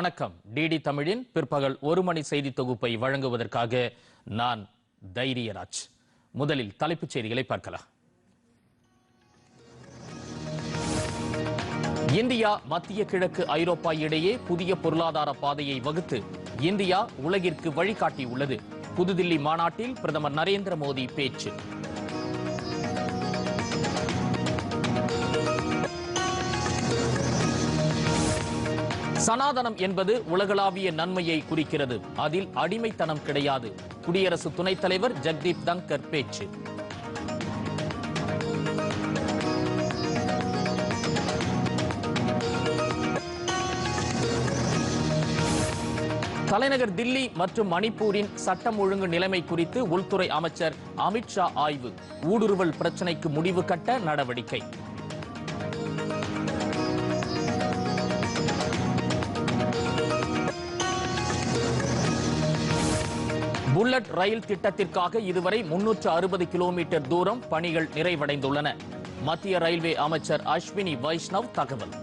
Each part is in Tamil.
வணக்கம். டிடி தமிழின் பிற்பகல் ஒரு மணி செய்தி தொகுப்பை வழங்குவதற்காக நான் தைரியராஜ். முதலில் தலைப்புச் செய்திகளை பார்க்கலாம். இந்தியா மத்திய கிழக்கு ஐரோப்பா இடையே புதிய பொருளாதார பாதையை வகுத்து இந்தியா உலகிற்கு வழிகாட்டியுள்ளது. புதுதில்லி மாநாட்டில் பிரதமர் நரேந்திர மோடி பேச்சு. சனாதனம் என்பது உலகளாவிய நன்மையை குறிக்கிறது. அதில் அடிமைத்தனம் கிடையாது. குடியரசு துணைத் தலைவர் ஜெக்தீப் தங்கர் பேச்சு. தலைநகர் தில்லி மற்றும் மணிப்பூரின் சட்டம் ஒழுங்கு நிலைமை குறித்து உள்துறை அமைச்சர் அமித்ஷா ஆய்வு. ஊடுருவல் பிரச்சினைக்கு முடிவு கட்ட நடவடிக்கை. புல்லட் ரயில் திட்டத்திற்காக இதுவரை முன்னூற்று அறுபது கிலோமீட்டர் தூரம் பணிகள் நிறைவடைந்துள்ளன. மத்திய ரயில்வே அமைச்சர் அஸ்வினி வைஷ்ணவ் தகவல்.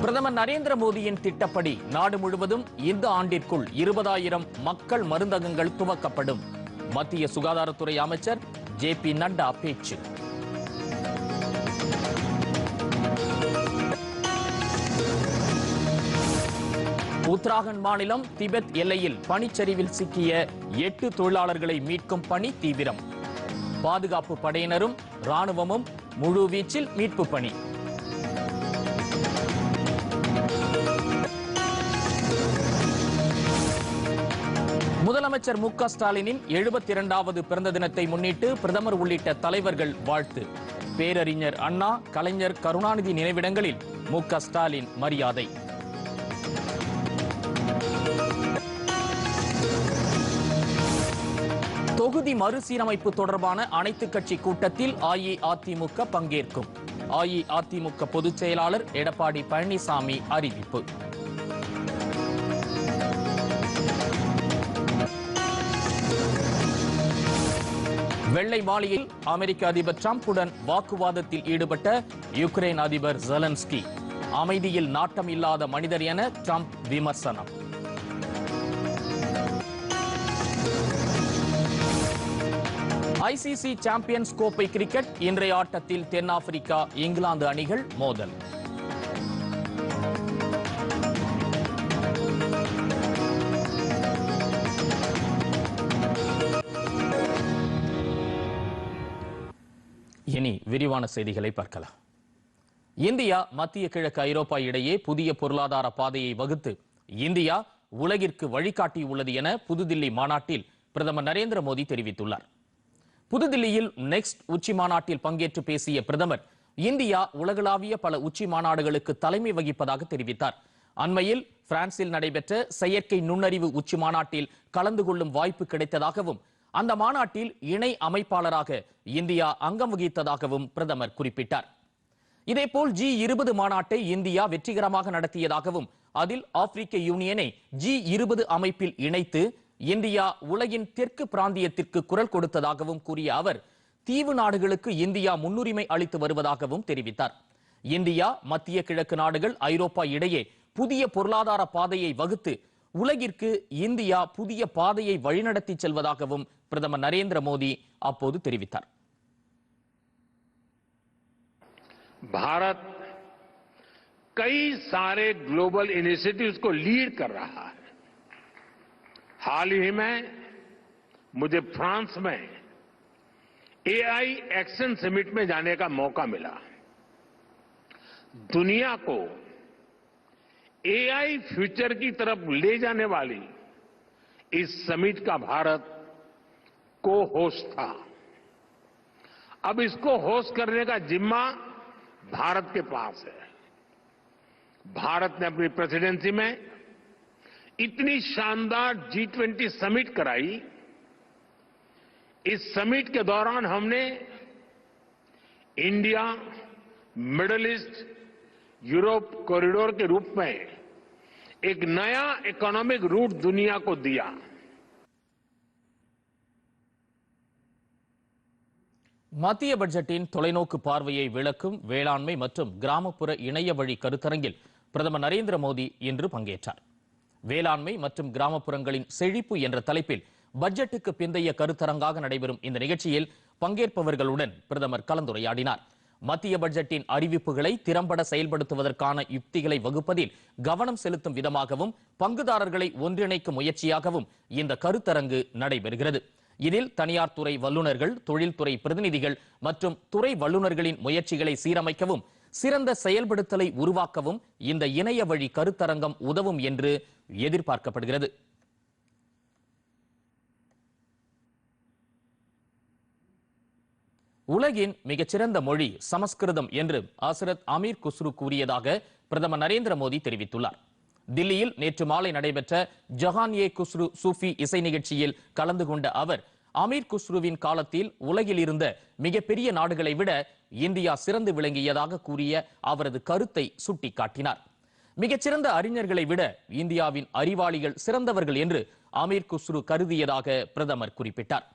பிரதமர் நரேந்திர மோடியின் திட்டப்படி நாடு முழுவதும் இந்த ஆண்டிற்குள் இருபதாயிரம் மக்கள் மருந்தகங்கள் துவக்கப்படும். மத்திய சுகாதாரத்துறை அமைச்சர் ஜே பி நட்டா பேச்சு. உத்தராகண்ட் மாநிலம் திபெத் எல்லையில் பனிச்சரிவில் சிக்கிய எட்டு தொழிலாளர்களை மீட்கும் பணி தீவிரம். பாதுகாப்பு படையினரும் ராணுவமும் முழு வீச்சில் மீட்பு பணி. முதலமைச்சர் மு க ஸ்டாலினின் எழுபத்தி இரண்டாவது பிறந்த தினத்தை முன்னிட்டு பிரதமர் உள்ளிட்ட தலைவர்கள் வாழ்த்து. பேரறிஞர் அண்ணா கலைஞர் கருணாநிதி நினைவிடங்களில் மு க ஸ்டாலின் மரியாதை. தொகுதி மறுசீரமைப்பு தொடர்பான அனைத்து கட்சி கூட்டத்தில் அஇஅதிமுக பங்கேற்கும். அஇஅதிமுக பொதுச் செயலாளர் எடப்பாடி பழனிசாமி அறிவிப்பு. வெள்ளை மாளிகையில் அமெரிக்க அதிபர் டிரம்புடன் வாக்குவாதத்தில் ஈடுபட்ட யுக்ரைன் அதிபர் ஜெலன்ஸ்கி. அமைதியில் நாட்டம் இல்லாத மனிதர் என டிரம்ப் விமர்சனம். ஐசிசி சாம்பியன்ஸ் கோப்பை கிரிக்கெட் இன்றைய ஆட்டத்தில் தென்னாப்பிரிக்கா இங்கிலாந்து அணிகள் மோதல். இனி விரிவான செய்திகளை பார்க்கலாம். இந்தியா மத்திய கிழக்கு ஐரோப்பா இடையே புதிய பொருளாதார பாதையை வகுத்து இந்தியா உலகிற்கு வழிகாட்டியுள்ளது என புதுதில்லி மாநாட்டில் பிரதமர் நரேந்திர மோடி தெரிவித்துள்ளார். புதுதில்லியில் நெக்ஸ்ட் உச்சி மாநாட்டில் பங்கேற்று பேசிய பிரதமர் இந்தியா உலகளாவிய பல உச்சி மாநாடுகளுக்கு தலைமை வகிப்பதாக தெரிவித்தார். அண்மையில் பிரான்சில் நடைபெற்ற செயற்கை நுண்ணறிவு உச்சி மாநாட்டில் கலந்து கொள்ளும் வாய்ப்பு கிடைத்ததாகவும் அந்த மாநாட்டில் இணை அமைப்பாளராக இந்தியா அங்கம் வகித்ததாகவும் பிரதமர் குறிப்பிட்டார். இதேபோல் ஜி இருபது மாநாட்டை இந்தியா வெற்றிகரமாக நடத்தியதாகவும் அதில் ஆப்பிரிக்க யூனியனை ஜி இருபது அமைப்பில் இணைத்து இந்தியா உலகின் தெற்கு பிராந்தியத்திற்கு குரல் கொடுத்ததாகவும் கூறிய அவர் தீவு நாடுகளுக்கு இந்தியா முன்னுரிமை அளித்து வருவதாகவும் தெரிவித்தார் இந்தியா மத்திய கிழக்கு நாடுகள் ஐரோப்பா இடையே புதிய பொருளாதார பாதையை வகுத்து உலகிற்கு இந்தியா புதிய பாதையை வழிநடத்தி செல்வதாகவும் பிரதமர் நரேந்திர மோடி அப்போது தெரிவித்தார் भारत कई सारे ग्लोबल इनिशिएटिव्स को लीड कर रहा है हाल ही में, मुझे फ्रांस में एआई एक्शन समिट में जाने का मौका मिला। दुनिया को एआई फ्यूचर की तरफ़ ले जाने वाली इस समिट का भारत को होस्ट था। अब इसको होस्ट करने का जिम्मा भारत के पास है। भारत ने अपनी प्रेसिडेंसी में इतनी शानदार जी ट्वेंटी समिट कराई इस समिट के दौरान हमने India middle east Europe corridor के रूप में एक नया इकोनॉमिक रूट दुनिया को दिया மத்திய பட்ஜெட்டின் தொலைநோக்கு பார்வையை விளக்கும் வேளாண்மை மற்றும் கிராமப்புற இணைய வழி கருத்தரங்கில் பிரதமர் நரேந்திர மோடி இன்று பங்கேற்றார் வேளாண்மை மற்றும் கிராமப்புறங்களின் செழிப்பு என்ற தலைப்பில் பட்ஜெட்டுக்கு பிந்தைய கருத்தரங்காக நடைபெறும் இந்த நிகழ்ச்சியில் பங்கேற்பவர்களுடன் பிரதமர் கலந்துரையாடினார். மத்திய பட்ஜெட்டின் அறிவிப்புகளை திறம்பட செயல்படுத்துவதற்கான யுக்திகளை வகுப்பதில் கவனம் செலுத்தும் விதமாகவும் பங்குதாரர்களை ஒன்றிணைக்கும் முயற்சியாகவும் இந்த கருத்தரங்கு நடைபெறுகிறது. இதில் தனியார் துறை வல்லுநர்கள் தொழில்துறை பிரதிநிதிகள் மற்றும் துறை வல்லுநர்களின் முயற்சிகளை சீரமைக்கவும் சிறந்த செயல்படுத்தலை உருவாக்கவும் இந்த இணைய வழி கருத்தரங்கம் உதவும் என்று எதிர்பார்க்கப்படுகிறது. உலகின் மிகச்சிறந்த மொழி சமஸ்கிருதம் என்று ஹசரத் அமீர் குஸ்ரு கூறியதாக பிரதமர் நரேந்திர மோடி தெரிவித்துள்ளார். தில்லியில் நேற்று மாலை நடைபெற்ற ஜஹான் ஏ குஸ்ரு சூஃபி இசை நிகழ்ச்சியில் கலந்து கொண்ட அவர் அமீர் குஸ்ருவின் காலத்தில் உலகில் இருந்த மிகப்பெரிய நாடுகளை விட இந்தியா சிறந்து விளங்கியதாக கூறிய அவரது கருத்தை சுட்டிக்காட்டினார். மிகச்சிறந்த அறிஞர்களை விட இந்தியாவின் அறிவாளிகள் சிறந்தவர்கள் என்று அமீர் குஸ்ரு கருதியதாக பிரதமர் குறிப்பிட்டார்.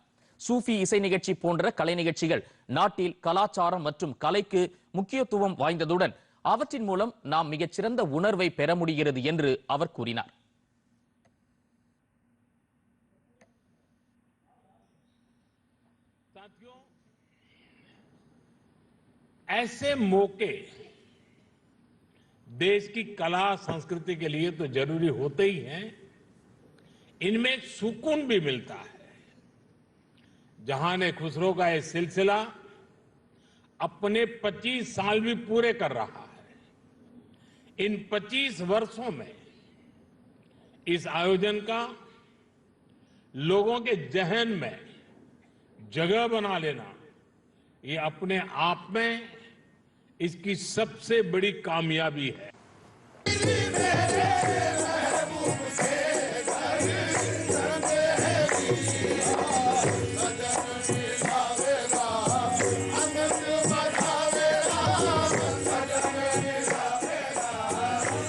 சூஃபி இசை நிகழ்ச்சி போன்ற கலை நிகழ்ச்சிகள் நாட்டில் கலாச்சாரம் மற்றும் கலைக்கு முக்கியத்துவம் வாய்ந்ததுடன் அவற்றின் மூலம் நாம் மிகச்சிறந்த உணர்வை பெற முடிகிறது என்று அவர் கூறினார். ऐसे मौके देश की कला संस्कृति के लिए तो ज़रूरी होते ही हैं। इनमें एक सुकून भी मिलता है। जहाँ ने खुसरो का ये सिलसिला अपने 25 साल भी पूरे कर रहा है। इन 25 वर्षों में इस आयोजन का लोगों के जहन में जगह बना लेना, ये अपने आप में इसकी सबसे बड़ी कामयाबी है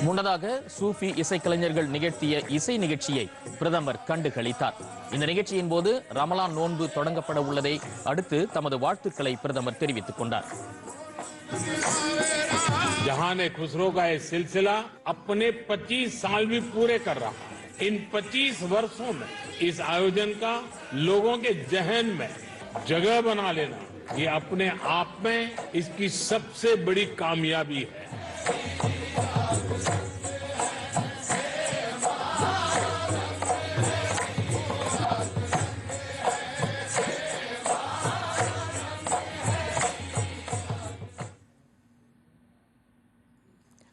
முன்னதாக சூஃபி இசைக்கலைஞர்கள் நிகழ்த்திய இசை நிகழ்ச்சியை பிரதமர் கண்டு களித்தார் இந்த நிகழ்ச்சியின் போது ரமலான் நோன்பு தொடங்கப்பட உள்ளதை அடுத்து தமது வாழ்த்துக்களை பிரதமர் தெரிவித்துக் கொண்டார் जहाँ ने खुसरो का ये सिलसिला अपने 25 साल भी पूरे कर रहा है। इन 25 वर्षों में इस आयोजन का लोगों के जहन में जगह बना लेना, ये अपने आप में इसकी सबसे बड़ी कामयाबी है।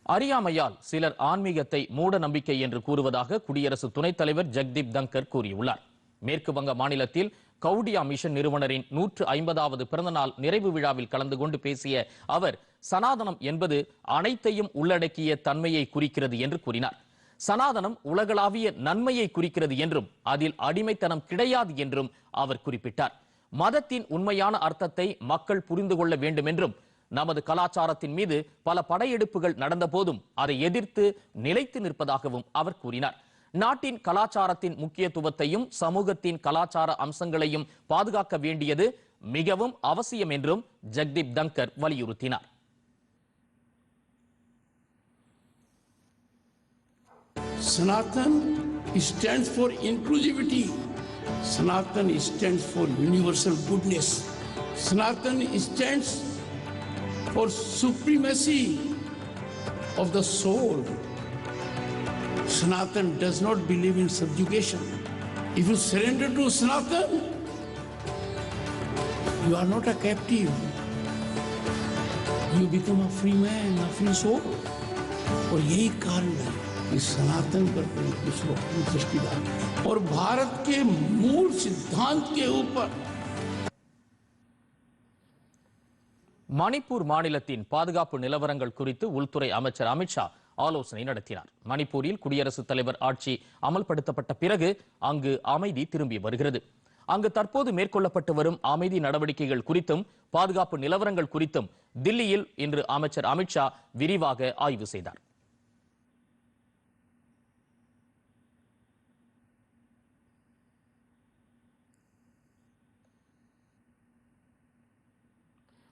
அறியாமையால் சிலர் ஆன்மீகத்தை மூட நம்பிக்கை என்று கூறுவதாக குடியரசு துணைத் தலைவர் ஜெக்தீப் தங்கர் கூறியுள்ளார். மேற்கு வங்க மாநிலத்தில் கவுடியா மிஷன் நிறுவனரின் நூற்று ஐம்பதாவது பிறந்தநாள் நிறைவு விழாவில் கலந்து கொண்டு பேசிய அவர் சனாதனம் என்பது அனைத்தையும் உள்ளடக்கிய தன்மையை குறிக்கிறது என்று கூறினார். சனாதனம் உலகளாவிய நன்மையை குறிக்கிறது என்றும் அதில் அடிமைத்தனம் கிடையாது என்றும் அவர் குறிப்பிட்டார். மதத்தின் உண்மையான அர்த்தத்தை மக்கள் புரிந்து கொள்ள வேண்டும் என்றும் நமது கலாச்சாரத்தின் மீது பல படையெடுப்புகள் நடந்த போதும் அதை எதிர்த்து நிலைத்து நிற்பதாகவும் அவர் கூறினார் நாட்டின் கலாச்சாரத்தின் முக்கியத்துவத்தையும் சமூகத்தின் கலாச்சார அம்சங்களையும் பாதுகாக்க வேண்டியது மிகவும் அவசியம் என்றும் ஜெக்தீப் தங்கர் வலியுறுத்தினார் Sanatan stands for inclusivity. Sanatan stands for universal goodness. Sanatan stands for supremacy of the soul. Sanatan does not believe in subjugation. If you surrender to Sanatan, you are not a captive. You become a free man, a free soul. और यही कारण है कि सनातन पर कुछ लोग दृष्टि डालते हैं और भारत के मूल सिद्धांत के ऊपर மணிப்பூர் மாநிலத்தின் பாதுகாப்பு நிலவரங்கள் குறித்து உள்துறை அமைச்சர் அமித்ஷா ஆலோசனை நடத்தினார். மணிப்பூரில் குடியரசுத் தலைவர் ஆட்சி அமல்படுத்தப்பட்ட பிறகு அங்கு அமைதி திரும்பி வருகிறது. அங்கு தற்போது மேற்கொள்ளப்பட்டு வரும் அமைதி நடவடிக்கைகள் குறித்தும் பாதுகாப்பு நிலவரங்கள் குறித்தும் தில்லியில் இன்று அமைச்சர் அமித்ஷா விரிவாக ஆய்வு செய்தார்.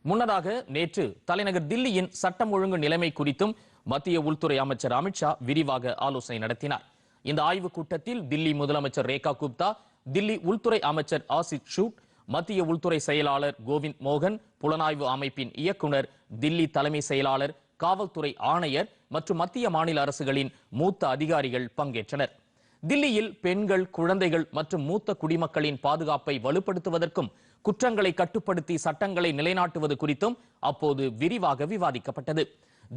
முன்னதாக நேற்று தலைநகர் தில்லியின் சட்டம் ஒழுங்கு நிலைமை குறித்தும் மத்திய உள்துறை அமைச்சர் அமித்ஷா விரிவாக ஆலோசனை நடத்தினார். இந்த ஆய்வுக் கூட்டத்தில் தில்லி முதலமைச்சர் ரேகா குப்தா தில்லி உள்துறை அமைச்சர் ஆசித் ஷூட் மத்திய உள்துறை செயலாளர் கோவிந்த் மோகன் புலனாய்வு அமைப்பின் இயக்குனர் தில்லி தலைமை செயலாளர் காவல்துறை ஆணையர் மற்றும் மத்திய மாநில அரசுகளின் மூத்த அதிகாரிகள் பங்கேற்றனர். தில்லியில் பெண்கள் குழந்தைகள் மற்றும் மூத்த குடிமக்களின் பாதுகாப்பை வலுப்படுத்துவதற்கும் குற்றங்களை கட்டுப்படுத்தி சட்டங்களை நிலைநாட்டுவது குறித்தும் அப்போது விரிவாக விவாதிக்கப்பட்டது.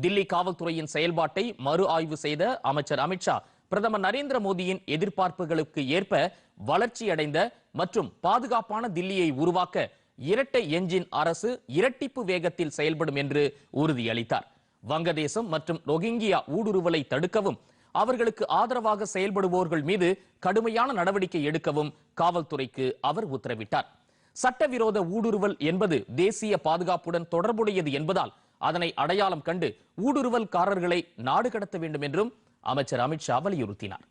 தில்லி காவல்துறையின் செயல்பாட்டை மறு ஆய்வு செய்த அமைச்சர் அமித்ஷா பிரதமர் நரேந்திர மோடியின் எதிர்பார்ப்புகளுக்கு ஏற்ப வளர்ச்சியடைந்த மற்றும் பாதுகாப்பான தில்லியை உருவாக்க இரட்டை எஞ்சின் அரசு இரட்டிப்பு வேகத்தில் செயல்படும் என்று உறுதியளித்தார். வங்கதேசம் மற்றும் ரொஹிங்கியா ஊடுருவலை தடுக்கவும் அவர்களுக்கு ஆதரவாக செயல்படுவோர்கள் மீது கடுமையான நடவடிக்கை எடுக்கவும் காவல்துறைக்கு அவர் உத்தரவிட்டார். சட்டவிரோத ஊடுருவல் என்பது தேசிய பாதுகாப்புடன் தொடர்புடையது என்பதால் அதனை அடையாளம் கண்டு ஊடுருவல்காரர்களை நாடு கடத்த வேண்டும் என்றும் அமைச்சர் அமித்ஷா வலியுறுத்தினார்.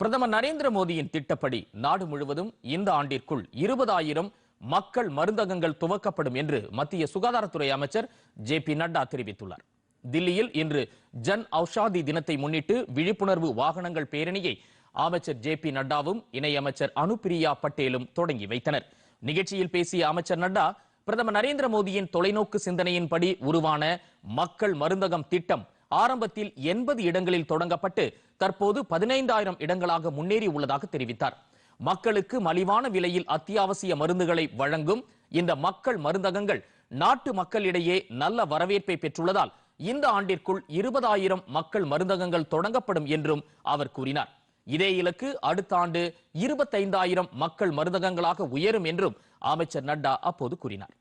பிரதமர் நரேந்திர மோடியின் திட்டப்படி நாடு முழுவதும் இந்த ஆண்டிற்குள் இருபதாயிரம் மக்கள் மருந்தகங்கள் துவக்கப்படும் என்று மத்திய சுகாதாரத்துறை அமைச்சர் ஜே பி நட்டா தெரிவித்துள்ளார். தில்லியில் இன்று ஜன் ஔஷாதி தினத்தை முன்னிட்டு விழிப்புணர்வு வாகனங்கள் பேரணியை அமைச்சர் ஜே பி நட்டாவும் இணையமைச்சர் அனுப்பிரியா பட்டேலும் தொடங்கி வைத்தனர். நிகழ்ச்சியில் பேசிய அமைச்சர் நட்டா பிரதமர் நரேந்திர மோடியின் தொலைநோக்கு சிந்தனையின்படி உருவான மக்கள் மருந்தகம் திட்டம் ஆரம்பத்தில் எண்பது இடங்களில் தொடங்கப்பட்டு தற்போது பதினைந்தாயிரம் இடங்களாக முன்னேறி உள்ளதாக தெரிவித்தார். மக்களுக்கு மலிவான விலையில் அத்தியாவசிய மருந்துகளை வழங்கும் இந்த மக்கள் மருந்தகங்கள் நாட்டு மக்களிடையே நல்ல வரவேற்பை பெற்றுள்ளதால் இந்த ஆண்டிற்குள் இருபதாயிரம் மக்கள் மருந்தகங்கள் தொடங்கப்படும் என்றும் அவர் கூறினார். இதே இலக்கு அடுத்த ஆண்டு இருபத்தைந்தாயிரம் மக்கள் மருந்தகங்களாக உயரும் என்றும் அமைச்சர் நட்டா அப்போது கூறினார்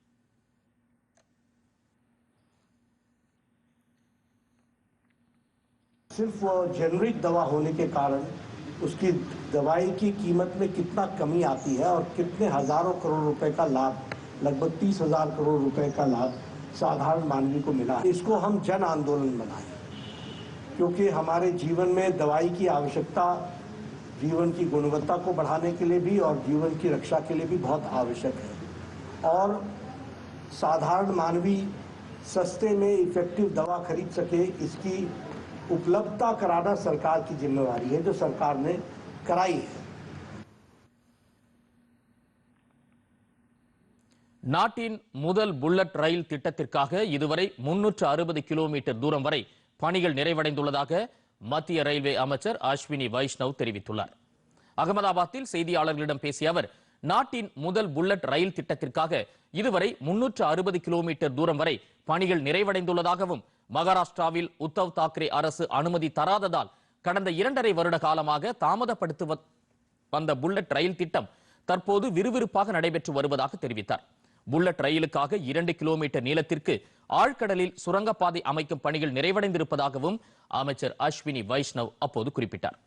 सिर्फ जेनरिक दवा होने के कारण उसकी दवाई की कीमत में कितना कमी आती है और कितने हजारों करोड़ रुपए का लाभ लगभग तीस हजार करोड़ रुपए का लाभ साधारण मानवी को मिला है इसको हम जन आंदोलन बनाएं क्योंकि हमारे जीवन में दवाई की आवश्यकता जीवन की गुणवत्ता को बढ़ाने के लिए भी और जीवन की रक्षा के लिए भी बहुत आवश्यक है और साधारण मानवी सस्ते में इफेक्टिव दवा खरीद सके इसकी उपलब्धता कराना सरकार की जिम्मेवारी है जो सरकार ने कराई है நாட்டின் முதல் புல்லட் ரயில் திட்டத்திற்காக இதுவரை முன்னூற்று அறுபது கிலோமீட்டர் தூரம் வரை பணிகள் நிறைவடைந்துள்ளதாக மத்திய ரயில்வே அமைச்சர் அஸ்வினி வைஷ்ணவ் தெரிவித்துள்ளார். அகமதாபாத்தில் செய்தியாளர்களிடம் பேசிய அவர் நாட்டின் முதல் புல்லட் ரயில் திட்டத்திற்காக இதுவரை முன்னூற்று அறுபது கிலோமீட்டர் தூரம் வரை பணிகள் நிறைவடைந்துள்ளதாகவும் மகாராஷ்டிராவில் உத்தவ் தாக்கரே அரசு அனுமதி தராததால் கடந்த இரண்டரை வருட காலமாக தாமதப்படுத்து வந்த புல்லட் ரயில் திட்டம் தற்போது விறுவிறுப்பாக நடைபெற்று வருவதாக தெரிவித்தார். புல்லட் ரயிலுக்காக இரண்டு கிலோமீட்டர் நீளத்திற்கு ஆழ்கடலில் சுரங்கப்பாதை அமைக்கும் பணிகள் நிறைவடைந்திருப்பதாகவும் அமைச்சர் அஸ்வினி வைஷ்ணவ் அப்போது குறிப்பிட்டார்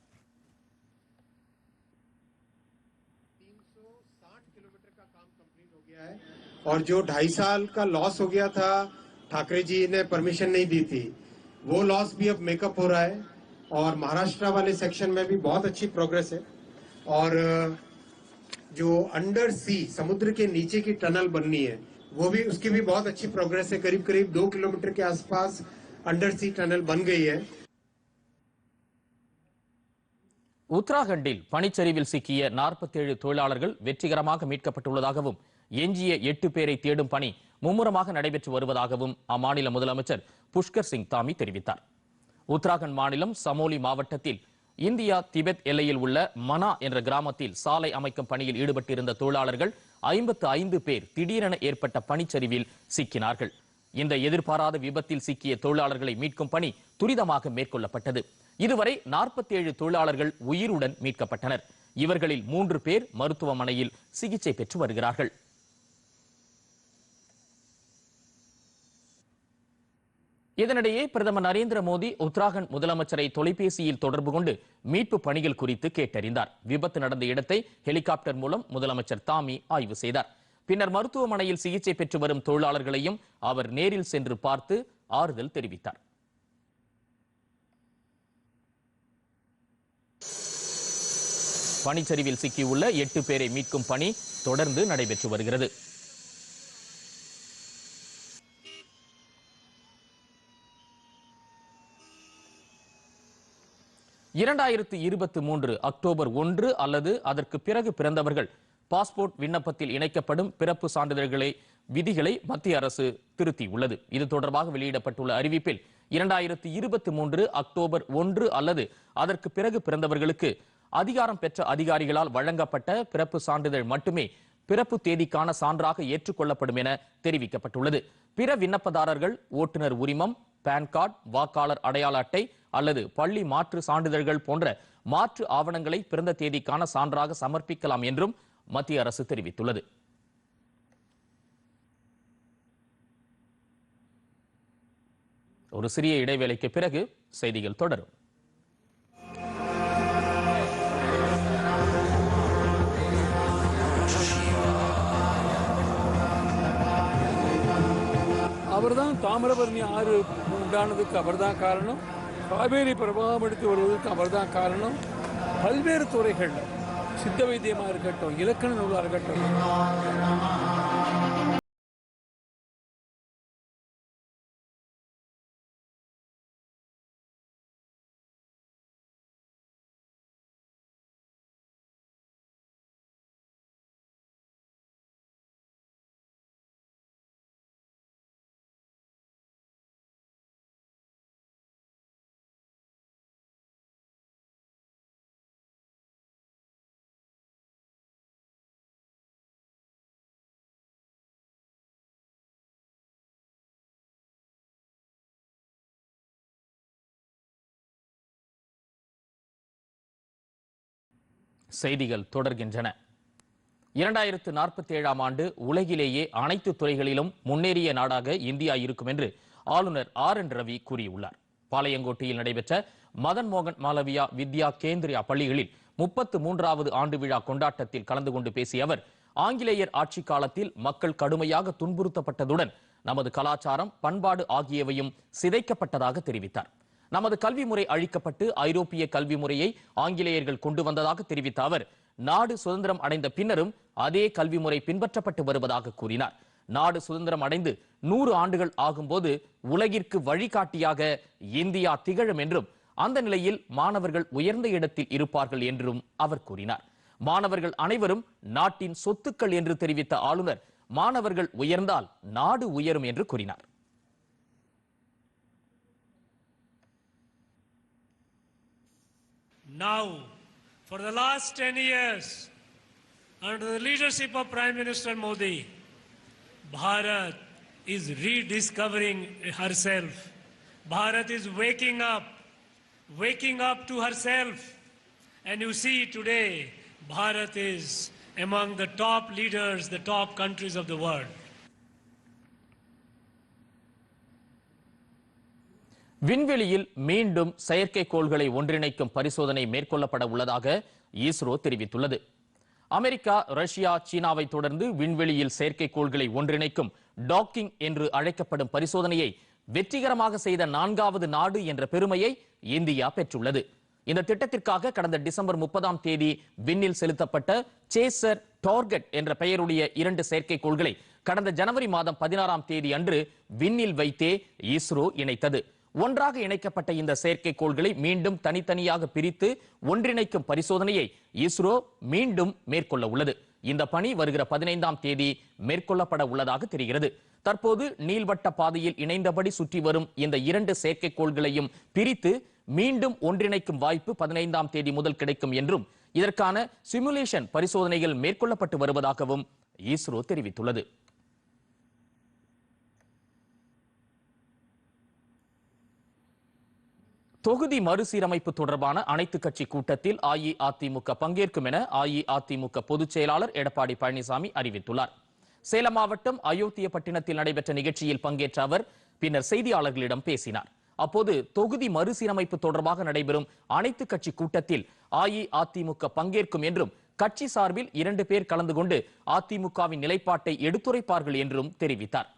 और जो ढाई साल का लॉस हो गया था ठाकरे जी ने परमिशन नहीं दी थी वो लॉस भी अब मेकअप हो रहा है और महाराष्ट्र वाले सेक्शन में भी बहुत अच्छी प्रोग्रेस है और अ, जो अंडर सी समुद्र के नीचे की टनल बननी है वो भी उसकी भी बहुत अच्छी प्रोग्रेस है करीब करीब दो किलोमीटर के आसपास अंडर सी टनल बन गई है உத்தராகண்டில் பனிச்சரிவில் சிக்கிய 47 தொழிலாளர்கள் வெற்றிகரமாக மீட்கப்பட்டுள்ளதாகவும் எஞ்சிய எட்டு பேரை தேடும் பணி மும்முரமாக நடைபெற்று வருவதாகவும் அம்மாநில முதலமைச்சர் புஷ்கர் சிங் தாமி தெரிவித்தார் உத்தராகண்ட் மாநிலம் சமோலி மாவட்டத்தில் இந்தியா திபெத் எல்லையில் உள்ள மனா என்ற கிராமத்தில் சாலை அமைக்கும் பணியில் ஈடுபட்டிருந்த தொழிலாளர்கள் ஐம்பத்து ஐந்து பேர் திடீரென ஏற்பட்ட பனிச்சரிவில் சிக்கினார்கள். இந்த எதிர்பாராத விபத்தில் சிக்கிய தொழிலாளர்களை மீட்கும் பணி துரிதமாக மேற்கொள்ளப்பட்டது. இதுவரை 47 தொழிலாளர்கள் உயிருடன் மீட்கப்பட்டனர். இவர்களில் மூன்று பேர் மருத்துவமனையில் சிகிச்சை பெற்று வருகிறார்கள். இதனிடையே பிரதமர் நரேந்திர மோடி உத்தராகண்ட் முதலமைச்சரை தொலைபேசியில் தொடர்பு கொண்டு மீட்பு பணிகள் குறித்து கேட்டறிந்தார். விபத்து நடந்த இடத்தை ஹெலிகாப்டர் மூலம் முதலமைச்சர் தாமி ஆய்வு செய்தார். பின்னர் மருத்துவமனையில் சிகிச்சை பெற்று வரும் தொழிலாளர்களையும் அவர் நேரில் சென்று பார்த்து ஆறுதல் தெரிவித்தார். பனிச்சரிவில் சிக்கியுள்ள எட்டு பேரை மீட்கும் பணி தொடர்ந்து நடைபெற்று வருகிறது. இரண்டாயிரத்து இருபத்தி மூன்று அக்டோபர் ஒன்று அல்லது அதற்கு பிறகு பிறந்தவர்கள் பாஸ்போர்ட் விண்ணப்பத்தில் இணைக்கப்படும் பிறப்பு சான்றிதழ்களை விதிகளை மத்திய அரசு திருத்தியுள்ளது. இது தொடர்பாக வெளியிடப்பட்டுள்ள அறிவிப்பில் இரண்டாயிரத்து இருபத்தி மூன்று அக்டோபர் ஒன்று அல்லது அதற்கு பிறகு பிறந்தவர்களுக்கு அதிகாரம் பெற்ற அதிகாரிகளால் வழங்கப்பட்ட பிறப்பு சான்றிதழ் மட்டுமே பிறப்பு தேதிக்கான சான்றாக ஏற்றுக்கொள்ளப்படும் என தெரிவிக்கப்பட்டுள்ளது. பிற விண்ணப்பதாரர்கள் ஓட்டுநர் உரிமம் பான் கார்டு வாக்காளர் அடையாள அட்டை அல்லது பள்ளி மாற்று சான்றிதழ்கள் போன்ற மாற்று ஆவணங்களை பிறந்த தேதிக்கான சான்றாக சமர்ப்பிக்கலாம் என்றும் மத்திய அரசு தெரிவித்துள்ளது. ஒரு சிறிய இடைவேளைக்கு பிறகு செய்திகள் தொடரும். அவர்தான் தாமிரபரணி ஆறு உண்டானதுக்கு அவர்தான் காரணம். காவேரி பிரவாகம் எடுத்து வருவதற்கு அவர்தான் காரணம். பல்வேறு துறைகளில் சித்த வைத்தியமாக இருக்கட்டும் இலக்கண நூலாக இருக்கட்டும். செய்திகள் தொடர்கின்றன. இரண்டாயிரத்து நாற்பத்தி ஏழாம் ஆண்டு உலகிலேயே அனைத்து துறைகளிலும் முன்னேறிய நாடாக இந்தியா இருக்கும் என்று ஆளுநர் ஆர் என் ரவி கூறியுள்ளார். பாளையங்கோட்டையில் நடைபெற்ற மதன் மோகன் மாலவியா வித்யா கேந்திரியா பள்ளிகளில் முப்பத்து மூன்றாவது ஆண்டு விழா கொண்டாட்டத்தில் கலந்து கொண்டு பேசிய அவர் ஆங்கிலேயர் ஆட்சி காலத்தில் மக்கள் கடுமையாக துன்புறுத்தப்பட்டதுடன் நமது கலாச்சாரம் பண்பாடு ஆகியவையும் சிதைக்கப்பட்டதாக தெரிவித்தார். நமது கல்வி முறை அழிக்கப்பட்டு ஐரோப்பிய கல்வி முறையை ஆங்கிலேயர்கள் கொண்டு வந்ததாக தெரிவித்த அவர் நாடு சுதந்திரம் அடைந்த பின்னரும் அதே கல்வி முறை பின்பற்றப்பட்டு வருவதாக கூறினார். நாடு சுதந்திரம் அடைந்து நூறு ஆண்டுகள் ஆகும்போது உலகிற்கு வழிகாட்டியாக இந்தியா திகழும் என்றும் அந்த நிலையில் மாணவர்கள் உயர்ந்த இடத்தில் இருப்பார்கள் என்றும் அவர் கூறினார். மாணவர்கள் அனைவரும் நாட்டின் சொத்துக்கள் என்று தெரிவித்த ஆளுநர் மாணவர்கள் உயர்ந்தால் நாடு உயரும் என்று கூறினார். Now, for the last 10 years, under the leadership of Prime Minister Modi, Bharat is rediscovering herself. Bharat is waking up, waking up to herself. And you see today, Bharat is among the top leaders, the top countries of the world. விண்வெளியில் மீண்டும் செயற்கைக்கோள்களை ஒன்றிணைக்கும் பரிசோதனை மேற்கொள்ளப்பட உள்ளதாக இஸ்ரோ தெரிவித்துள்ளது. அமெரிக்கா ரஷ்யா சீனாவை தொடர்ந்து விண்வெளியில் செயற்கைக்கோள்களை ஒன்றிணைக்கும் டாக்கிங் என்று அழைக்கப்படும் பரிசோதனையை வெற்றிகரமாக செய்த நான்காவது நாடு என்ற பெருமையை இந்தியா பெற்றுள்ளது. இந்த திட்டத்திற்காக கடந்த டிசம்பர் முப்பதாம் தேதி விண்ணில் செலுத்தப்பட்ட சேசர் டார்கெட் என்ற பெயருடைய இரண்டு செயற்கைக்கோள்களை கடந்த ஜனவரி மாதம் பதினாறாம் தேதி அன்று விண்ணில் வைத்தே இஸ்ரோ இணைத்தது. ஒன்றாக இணைக்கப்பட்ட இந்த செயற்கைக்கோள்களை மீண்டும் தனித்தனியாக பிரித்து ஒன்றிணைக்கும் பரிசோதனையை இஸ்ரோ மீண்டும் மேற்கொள்ள உள்ளது. இந்த பணி வருகிற பதினைந்தாம் தேதி மேற்கொள்ளப்பட உள்ளதாக தெரிகிறது. தற்போது நீள்வட்ட பாதையில் இணைந்தபடி சுற்றி வரும் இந்த இரண்டு செயற்கைக்கோள்களையும் பிரித்து மீண்டும் ஒன்றிணைக்கும் வாய்ப்பு பதினைந்தாம் தேதி முதல் கிடைக்கும் என்றும் இதற்கான சிமுலேஷன் பரிசோதனைகள் மேற்கொள்ளப்பட்டு வருவதாகவும் இஸ்ரோ தெரிவித்துள்ளது. தொகுதி மறுசீரமைப்பு தொடர்பான அனைத்து கட்சி கூட்டத்தில் அஇஅதிமுக பங்கேற்கும் என அஇஅதிமுக பொதுச் செயலாளர் எடப்பாடி பழனிசாமி அறிவித்துள்ளார். சேலம் மாவட்டம் அயோத்தியப்பட்டினத்தில் நடைபெற்ற நிகழ்ச்சியில் பங்கேற்ற அவர் பின்னர் செய்தியாளர்களிடம் பேசினார். அப்போது தொகுதி மறுசீரமைப்பு தொடர்பாக நடைபெறும் அனைத்து கட்சி கூட்டத்தில் அஇஅதிமுக பங்கேற்கும் என்றும் கட்சி சார்பில் இரண்டு பேர் கலந்து கொண்டு அதிமுகவின் நிலைப்பாட்டை எடுத்துரைப்பார்கள் என்றும் தெரிவித்தார்.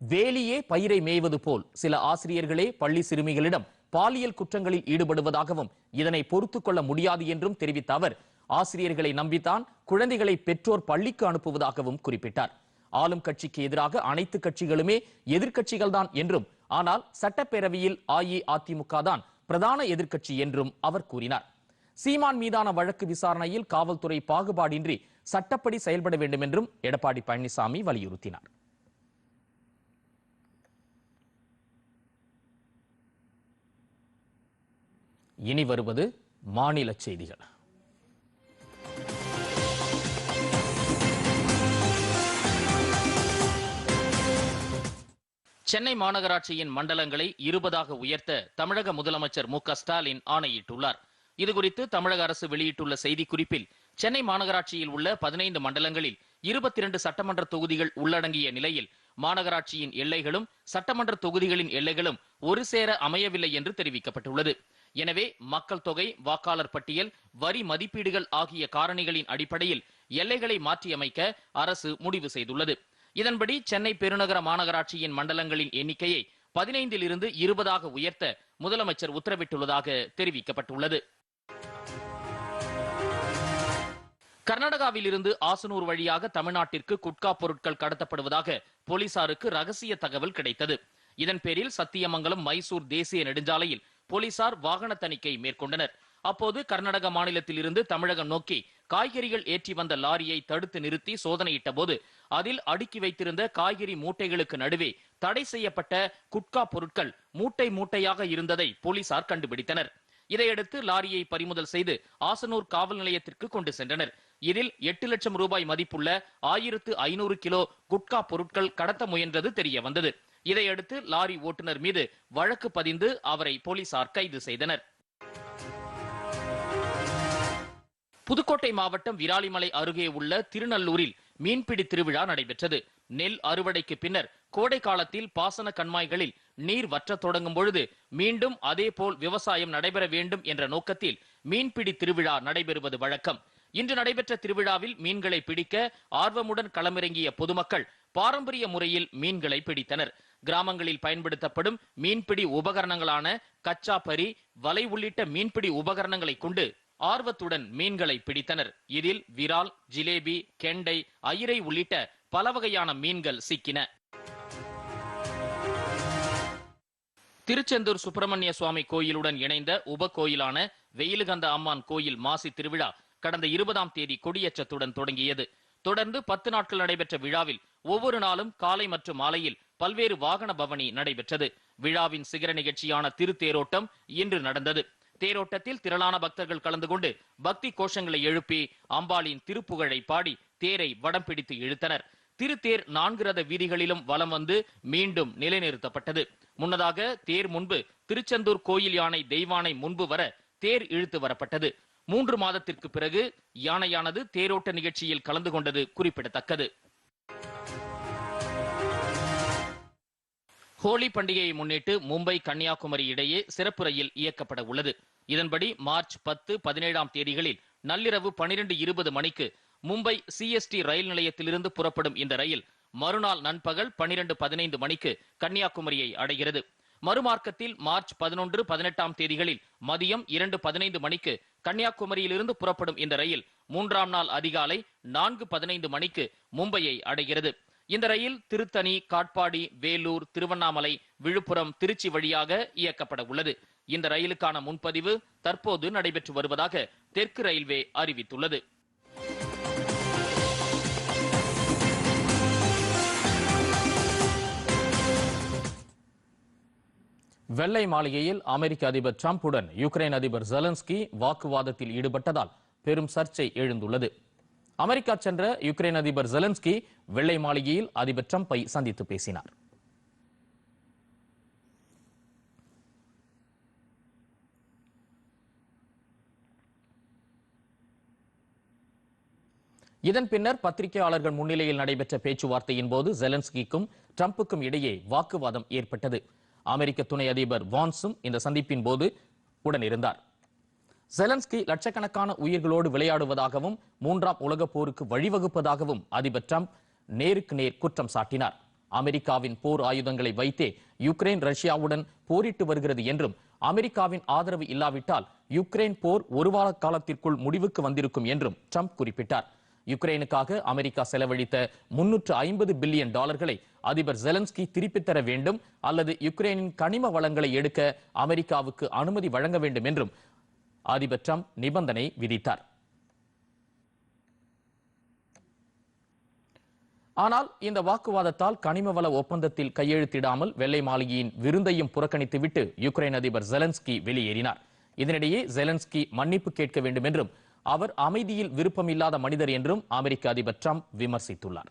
வேலியே பயிரை மேய்வது போல் சில ஆசிரியர்களே பள்ளி சிறுமிகளிடம் பாலியல் குற்றங்களில் ஈடுபடுவதாகவும் இதனை பொறுத்துக் கொள்ள முடியாது என்றும் தெரிவித்த அவர் ஆசிரியர்களை நம்பித்தான் குழந்தைகளை பெற்றோர் பள்ளிக்கு அனுப்புவதாகவும் குறிப்பிட்டார். ஆளும் கட்சிக்கு எதிராக அனைத்து கட்சிகளுமே எதிர்க்கட்சிகள்தான் என்றும் ஆனால் சட்டப்பேரவையில் அஇஅதிமுக தான் பிரதான எதிர்க்கட்சி என்றும் அவர் கூறினார். சீமான் மீதான வழக்கு விசாரணையில் காவல்துறை பாகுபாடின்றி சட்டப்படி செயல்பட வேண்டும் என்றும் எடப்பாடி பழனிசாமி வலியுறுத்தினார். இனி வருவது மாநில செய்திகள். சென்னை மாநகராட்சியின் மண்டலங்களை இருபதாக உயர்த்த தமிழக முதலமைச்சர் மு க ஸ்டாலின் ஆணையிட்டுள்ளார். இதுகுறித்து தமிழக அரசு வெளியிட்டுள்ள செய்திக்குறிப்பில் சென்னை மாநகராட்சியில் உள்ள பதினைந்து மண்டலங்களில் இருபத்தி இரண்டு சட்டமன்ற தொகுதிகள் உள்ளடங்கிய நிலையில் மாநகராட்சியின் எல்லைகளும் சட்டமன்ற தொகுதிகளின் எல்லைகளும் ஒரு சேர அமையவில்லை என்று தெரிவிக்கப்பட்டுள்ளது. எனவே மக்கள் தொகை வாக்காளர் பட்டியல் வரி மதிப்பீடுகள் ஆகிய காரணிகளின் அடிப்படையில் எல்லைகளை மாற்றியமைக்க அரசு முடிவு செய்துள்ளது. இதன்படி சென்னை பெருநகர மாநகராட்சியின் மண்டலங்களின் எண்ணிக்கையை பதினைந்தில் இருந்து இருபதாக உயர்த்த முதலமைச்சர் உத்தரவிட்டுள்ளதாக தெரிவிக்கப்பட்டுள்ளது. கர்நாடகாவில் இருந்து ஆசனூர் வழியாக தமிழ்நாட்டிற்கு குட்கா பொருட்கள் கடத்தப்படுவதாக போலீசாருக்கு ரகசிய தகவல் கிடைத்தது. இதன் பேரில் சத்தியமங்கலம் மைசூர் தேசிய நெடுஞ்சாலையில் போலீசார் வாகன தணிக்கை மேற்கொண்டனர். அப்போது கர்நாடக மாநிலத்தில் இருந்து தமிழகம் நோக்கி காய்கறிகள் ஏற்றி வந்த லாரியை தடுத்து நிறுத்தி சோதனையிட்ட போது அதில் அடுக்கி வைத்திருந்த காய்கறி மூட்டைகளுக்கு நடுவே தடை செய்யப்பட்ட குட்கா பொருட்கள் மூட்டை மூட்டையாக இருந்ததை போலீசார் கண்டுபிடித்தனர். இதையடுத்து லாரியை பறிமுதல் செய்து ஆசனூர் காவல் நிலையத்திற்கு கொண்டு சென்றனர். இதில் எட்டு லட்சம் ரூபாய் மதிப்புள்ள ஆயிரத்து ஐநூறு கிலோ குட்கா பொருட்கள் கடத்த முயன்றது தெரிய வந்தது இதையடுத்து லாரி ஓட்டுநர் மீது வழக்கு பதிந்து அவரை போலீசார் கைது செய்தனர். புதுக்கோட்டை மாவட்டம் விராலிமலை அருகே உள்ள திருநல்லூரில் மீன்பிடி திருவிழா நடைபெற்றது. நெல் அறுவடைக்கு பின்னர் கோடை காலத்தில் பாசன கண்மாய்களில் நீர் வற்றத் தொடங்கும் பொழுது மீண்டும் அதேபோல் விவசாயம் நடைபெற வேண்டும் என்ற நோக்கத்தில் மீன்பிடி திருவிழா நடைபெறுவது வழக்கம். இன்று நடைபெற்ற திருவிழாவில் மீன்களை பிடிக்க ஆர்வமுடன் களமிறங்கிய பொதுமக்கள் பாரம்பரிய முறையில் மீன்களை பிடித்தனர். கிராமங்களில் பயன்படுத்தப்படும் மீன்பிடி உபகரணங்களான கச்சா பரி வலை உள்ளிட்ட மீன்பிடி உபகரணங்களை கொண்டு ஆர்வத்துடன் மீன்களை பிடித்தனர். இதில் விரால் ஜிலேபி கெண்டை அயிரை உள்ளிட்ட பல வகையான மீன்கள் சிக்கின. திருச்செந்தூர் சுப்பிரமணிய சுவாமி கோயிலுடன் இணைந்த உப கோயிலான வெயிலுகந்த அம்மான் கோயில் மாசி திருவிழா கடந்த இருபதாம் தேதி கொடியேற்றத்துடன் தொடங்கியது. தொடர்ந்து பத்து நாட்கள் நடைபெற்ற விழாவில் ஒவ்வொரு நாளும் காலை மற்றும் மாலையில் பல்வேறு வாகன பவனி நடைபெற்றது. விழாவின் சிகர நிகழ்ச்சியான திருத்தேரோட்டம் இன்று நடந்தது. தேரோட்டத்தில் திரளான பக்தர்கள் கலந்து கொண்டு பக்தி கோஷங்களை எழுப்பி அம்பாளின் திருப்புகழை பாடி தேரை வடம் பிடித்து இழுத்தனர். திருத்தேர் நான்கு ரத வீதிகளிலும் வலம் வந்து மீண்டும் நிலைநிறுத்தப்பட்டது. முன்னதாக தேர் முன்பு திருச்செந்தூர் கோயில் யானை தெய்வானை முன்பு வர தேர் இழுத்து வரப்பட்டது. மூன்று மாதத்திற்கு பிறகு யானையானது தேரோட்ட நிகழ்ச்சியில் கலந்து கொண்டது குறிப்பிடத்தக்கது. ஹோலி பண்டிகையை முன்னிட்டு மும்பை கன்னியாகுமரி இடையே சிறப்பு ரயில் இயக்கப்பட உள்ளது. இதன்படி மார்ச் பத்து பதினேழாம் தேதிகளில் நள்ளிரவு பனிரெண்டு இருபது மணிக்கு மும்பை சிஎஸ்டி ரயில் நிலையத்திலிருந்து புறப்படும் இந்த ரயில் மறுநாள் நண்பகல் பனிரெண்டு பதினைந்து மணிக்கு கன்னியாகுமரியை அடைகிறது. மறுமார்க்கத்தில் மார்ச் பதினொன்று பதினெட்டாம் தேதிகளில் மதியம் இரண்டு பதினைந்து மணிக்கு கன்னியாகுமரியிலிருந்து புறப்படும் இந்த ரயில் மூன்றாம் நாள் அதிகாலை நான்கு பதினைந்து மணிக்கு மும்பையை அடைகிறது. இந்த ரயில் திருத்தணி காட்பாடி வேலூர் திருவண்ணாமலை விழுப்புரம் திருச்சி வழியாக இயக்கப்பட உள்ளது. இந்த ரயிலுக்கான முன்பதிவு தற்போது நடைபெற்று வருவதாக தெற்கு ரயில்வே அறிவித்துள்ளது. வெள்ளை மாளிகையில் அமெரிக்க அதிபர் டிரம்புடன் யுக்ரைன் அதிபர் ஜெலன்ஸ்கி வாக்குவாதத்தில் ஈடுபட்டதால் பெரும் சர்ச்சை எழுந்துள்ளது. அமெரிக்கா சென்ற யுக்ரைன் அதிபர் ஜெலன்ஸ்கி வெள்ளை மாளிகையில் அதிபர் டிரம்பை சந்தித்து பேசினார். இதன் பின்னர் பத்திரிகையாளர்கள் முன்னிலையில் நடைபெற்ற பேச்சுவார்த்தையின் போது ஜெலன்ஸ்கிக்கும் டிரம்புக்கும் இடையே வாக்குவாதம் ஏற்பட்டது. அமெரிக்க துணை அதிபர் வான்ஸும் இந்த சந்திப்பின் போது உடனிருந்தார். ஜெலன்ஸ்கி லட்சக்கணக்கான உயிர்களோடு விளையாடுவதாகவும் மூன்றாம் உலகப் போருக்கு வழிவகுப்பதாகவும் அதிபர் ட்ரம்ப் நேருக்கு நேர் குற்றம் சாட்டினார். அமெரிக்காவின் போர் ஆயுதங்களை வைத்தே யுக்ரைன் ரஷ்யாவுடன் போரிட்டு வருகிறது என்றும் அமெரிக்காவின் ஆதரவு இல்லாவிட்டால் யுக்ரைன் போர் ஒரு வார காலத்திற்குள் முடிவுக்கு வந்திருக்கும் என்றும் ட்ரம்ப் குறிப்பிட்டார். யுக்ரைனுக்காக அமெரிக்கா செலவழித்த முன்னூற்று ஐம்பது பில்லியன் டாலர்களை அதிபர் ஜெலன்ஸ்கி திருப்பித் தர வேண்டும் அல்லது யுக்ரைனின் கனிம வளங்களை எடுக்க அமெரிக்காவுக்கு அனுமதி வழங்க வேண்டும் என்றும் அதிபர் ட்ரம்ப் நிபந்தனை விதித்தார். ஆனால் இந்த வாக்குவாதத்தால் கனிமவள ஒப்பந்தத்தில் கையெழுத்திடாமல் வெள்ளை மாளிகையின் விருந்தையும் புறக்கணித்துவிட்டு யுக்ரைன் அதிபர் ஜெலன்ஸ்கி வெளியேறினார். இதனிடையே ஜெலன்ஸ்கி மன்னிப்பு கேட்க வேண்டும் என்றும் அவர் அமைதியில் விருப்பமில்லாத மனிதர் என்றும் அமெரிக்க அதிபர் ட்ரம்ப் விமர்சித்துள்ளார்.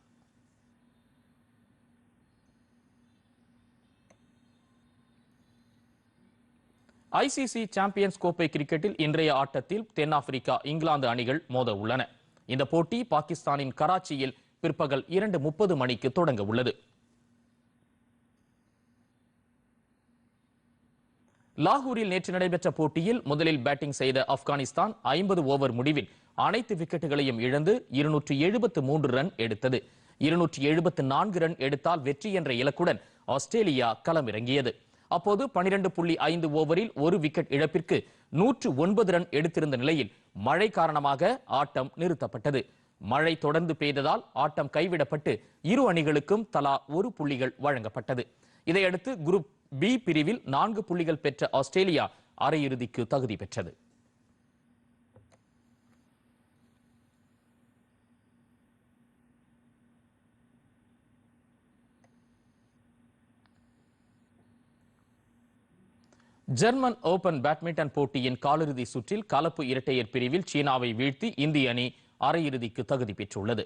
ஐசிசி சாம்பியன்ஸ் கோப்பை கிரிக்கெட்டில் இன்றைய ஆட்டத்தில் தென்னாப்பிரிக்கா இங்கிலாந்து அணிகள் மோத உள்ளன இந்த போட்டி பாகிஸ்தானின் கராச்சியில் பிற்பகல் இரண்டு முப்பது மணிக்கு தொடங்க உள்ளது. லாகூரில் நேற்று நடைபெற்ற போட்டியில் முதலில் பேட்டிங் செய்த ஆப்கானிஸ்தான் ஐம்பது ஓவர் முடிவில் அனைத்து விக்கெட்டுகளையும் இழந்து இருநூற்றி எழுபத்து மூன்று ரன் எடுத்தது. இருநூற்றி எழுபத்து நான்கு ரன் எடுத்தால் வெற்றி என்ற இலக்குடன் ஆஸ்திரேலியா களமிறங்கியது. அப்போது பனிரெண்டு புள்ளி ஐந்து ஓவரில் ஒரு விக்கெட் இழப்பிற்கு நூற்று ஒன்பது ரன் எடுத்திருந்த நிலையில் மழை காரணமாக ஆட்டம் நிறுத்தப்பட்டது. மழை தொடர்ந்து பெய்ததால் ஆட்டம் கைவிடப்பட்டு இரு அணிகளுக்கும் தலா ஒரு புள்ளிகள் வழங்கப்பட்டது. இதையடுத்து குரூப் பி பிரிவில் நான்கு புள்ளிகள் பெற்ற ஆஸ்திரேலியா அரையிறுதிக்கு தகுதி பெற்றது. ஜெர்மன் ஓபன் பேட்மிண்டன் போட்டியின் காலிறுதி சுற்றில் கலப்பு இரட்டையர் பிரிவில் சீனாவை வீழ்த்தி இந்திய அணி அரையிறுதிக்கு தகுதி பெற்றுள்ளது.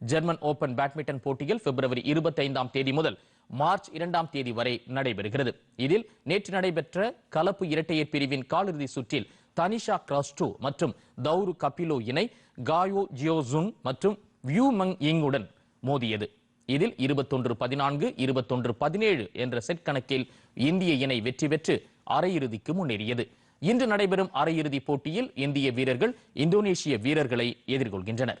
ஜெர்மன் ஓபன் பேட்மிண்டன் போட்டியில் பிப்ரவரி இருபத்தைந்தாம் தேதி முதல் மார்ச் இரண்டாம் தேதி வரை நடைபெறுகிறது. இதில் நேற்று நடைபெற்ற கலப்பு இரட்டையர் பிரிவின் காலிறுதி சுற்றில் தனிஷா கிராஸ்டோ மற்றும் தௌரு கபிலோ இணை காயோ ஜியோசுங் மற்றும் வியூ மங் இங்குடன் மோதியது. இதில் இருபத்தொன்று பதினான்கு இருபத்தொன்று பதினேழு என்ற செட் கணக்கில் இந்திய இணை வெற்றி பெற்று அரையிறுதிக்கு முன்னேறியது. இன்று நடைபெறும் அரையிறுதிப் போட்டியில் இந்திய வீரர்கள் இந்தோனேஷிய வீரர்களை எதிர்கொள்கின்றனர்.